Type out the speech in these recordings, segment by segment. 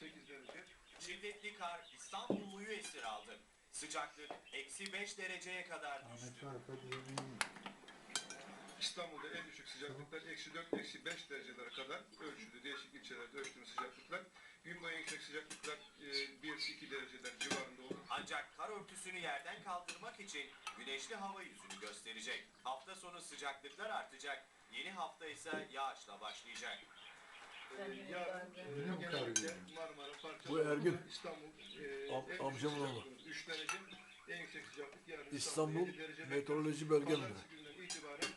8 derece. Şiddetli kar İstanbulluyu esir aldı. Sıcaklık eksi 5 dereceye kadar düştü. İstanbul'da en düşük sıcaklıklar eksi 4, eksi 5 derecelere kadar ölçüldü. Değişik ilçelerde ölçtüğümüz sıcaklıklar. Gün boyu yüksek sıcaklıklar 1-2 dereceler civarında olur. Ancak kar örtüsünü yerden kaldırmak için güneşli hava yüzünü gösterecek. Hafta sonu sıcaklıklar artacak. Yeni hafta ise yağışla başlayacak. Yarın e, genellikle? Marmara, Parça, Bu Ergin. İstanbul e, Am- en amcamın oğlu. sıcaklığımız 3 derece. En yüksek sıcaklık yarın İstanbul 7 derece Meteoroloji Bölge Müdürü. Pazartesi günden itibaren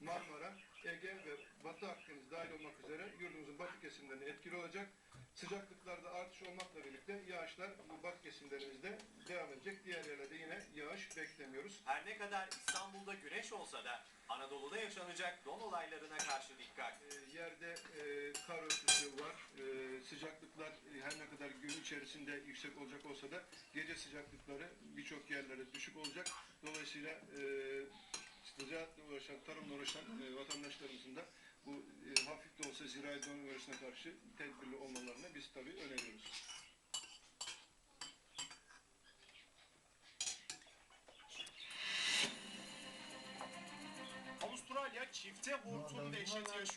Marmara, Ege ve Batı Akdeniz dahil olmak üzere yurdumuzun batı kesimlerine etkili olacak. Sıcaklıklarda artış olmakla birlikte yağışlar bu batı kesimlerimizde devam edecek. Diğer yerlerde yine yağış beklemiyoruz. Her ne kadar İstanbul'da güneş olsa da Anadolu'da yaşanacak don olaylarına karşı dikkat. E, yerde e, kar sıcaklıklar e, her ne kadar gün içerisinde yüksek olacak olsa da gece sıcaklıkları birçok yerlere düşük olacak. Dolayısıyla e, ziraatla uğraşan, tarımla uğraşan e, vatandaşlarımızın da bu e, hafif de olsa zirai don karşı tedbirli olmalarını biz tabii öneriyoruz. Avustralya çifte hortum dehşeti yaşıyor.